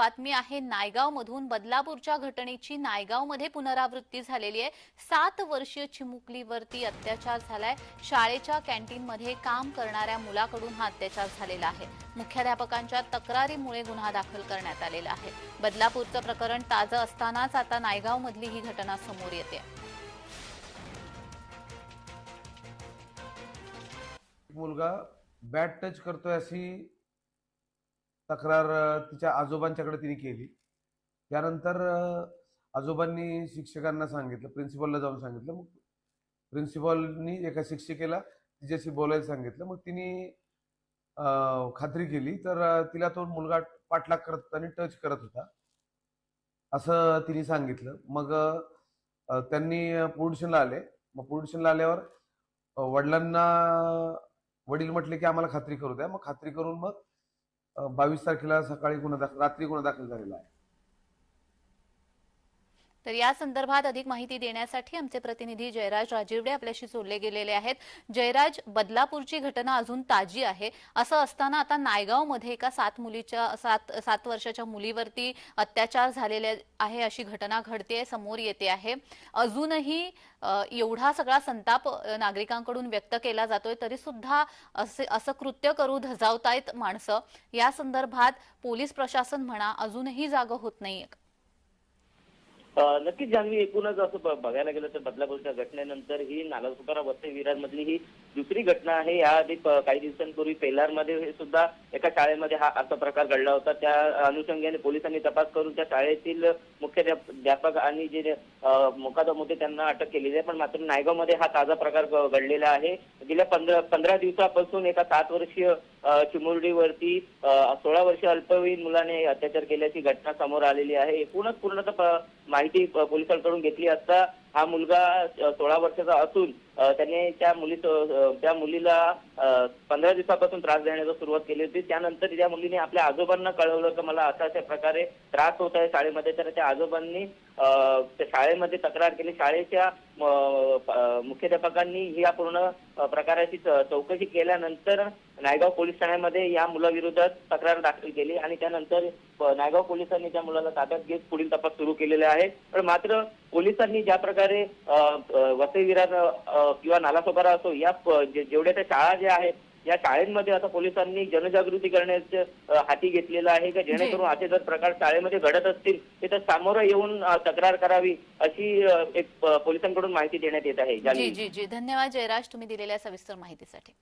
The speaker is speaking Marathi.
बातमी आहे नायगाव मधून बदलापूरच्या घटनेची नायगावमध्ये पुनरावृत्ती झालेली आहे. सात वर्षीय चिमुकलीवरती अत्याचार झालाय. शाळेच्या कॅन्टीनमध्ये काम करणाऱ्या मुलाकडून हा अत्याचार झालेला आहे. मुख्याध्यापकांच्या तक्रारीमुळे गुन्हा दाखल करण्यात आलेला आहे. बदलापूरचं प्रकरण ताजं असतानाच आता नायगावमधली ही घटना समोर येते. मुलगा बॅट टच करतोय अशी तक्रार तिच्या आजोबांच्याकडे तिने केली. त्यानंतर आजोबांनी शिक्षकांना सांगितलं प्रिन्सिपलला जाऊन सांगितलं. मग प्रिन्सिपॉलनी एका शिक्षिकेला तिच्याशी बोलायला सांगितलं. मग तिने खात्री केली. तर तिला तो मुलगा पाठलाग करत आणि टच करत होता. असं तिने सांगितलं. मग त्यांनी पोलिशनला आले. मग पोलिशनला आल्यावर वडिलांना वडील म्हटले की आम्हाला खात्री करू द्या. मग खात्री करून मग बावीस तारखेला सकाळी गुन्हा दाखल रात्री गुन्हा दाखल झालेला आहे. तर या संदर्भात अधिक माहिती देण्यासाठी आमचे प्रतिनिधी जयराज राजीवडे आपल्याशी जोडले गेलेले आहेत. जयराज बदलापूरची घटना अजून ताजी आहे. असं असताना आता नायगावमध्ये एका सात मुलीच्या सात सात वर्षाच्या मुलीवरती अत्याचार झालेले आहे अशी घटना घडते समोर येते आहे. अजूनही एवढा सगळा संताप नागरिकांकडून व्यक्त केला जातोय तरी सुद्धा असे असं कृत्य करू धजावतायत माणसं. या संदर्भात पोलीस प्रशासन म्हणा अजूनही जागं होत नाही नक्कीच जान्हवी एकूणच असं बघायला गेलं तर बदलापूरच्या घटनेनंतर ही नालासोपारा वसई विरारमधली ही दुसरी घटना आहे. याआधी काही दिवसांपूर्वी पेलारमध्ये हे सुद्धा एका शाळेमध्ये हा असा प्रकार घडला होता. त्या अनुषंगाने पोलिसांनी तपास करून त्या शाळेतील मुख्याध्यापक आणि जे मुकादम होते त्यांना अटक केलेली आहे. पण मात्र नायगावमध्ये हा ताजा प्रकार घडलेला आहे. गेल्या पंधरा पंधरा दिवसापासून एका सात वर्षीय चिमुरडीवरती सोळा वर्ष अल्पवयीन मुलाने अत्याचार केल्याची घटना समोर आलेली आहे. एकूणच पूर्णतः माहिती पोलिसांकडून घेतली असता हा मुलगा सोळा वर्षाचा असून त्याने त्या मुली त्या मुलीला पंधरा दिवसापासून त्रास देण्याची सुरुवात केली होती. त्यानंतर त्या मुलीने आपल्या आजोबांना कळवलं की मला अशा अशा प्रकारे त्रास होत आहे शाळेमध्ये. तर त्या आजोबांनी त्या शाळेमध्ये तक्रार केली. शाळेच्या मुख्याध्यापकांनी या पूर्ण प्रकाराची चौकशी केल्यानंतर नायगाव पोलीस ठाण्यामध्ये या मुलाविरोधात तक्रार दाखल केली आणि त्यानंतर नायगाव पोलिसांनी त्या मुलाला ताब्यात घेत पुढील तपास सुरू केलेला आहे पण मात्र पोलिसांनी ज्या प्रकारे अ, वसई किंवा नालासोपारा असो या जेवढ्या त्या शाळा ज्या आहेत या शाळेमध्ये आता पोलिसांनी जनजागृती करण्याचं हाती घेतलेलं आहे की? जेणेकरून असे जर प्रकार शाळेमध्ये घडत असतील तर सामोरं येऊन तक्रार करावी अशी एक पोलिसांकडून माहिती देण्यात येत आहे. जी. जी जी. धन्यवाद जयराज. तुम्ही दिलेल्या सविस्तर माहितीसाठी.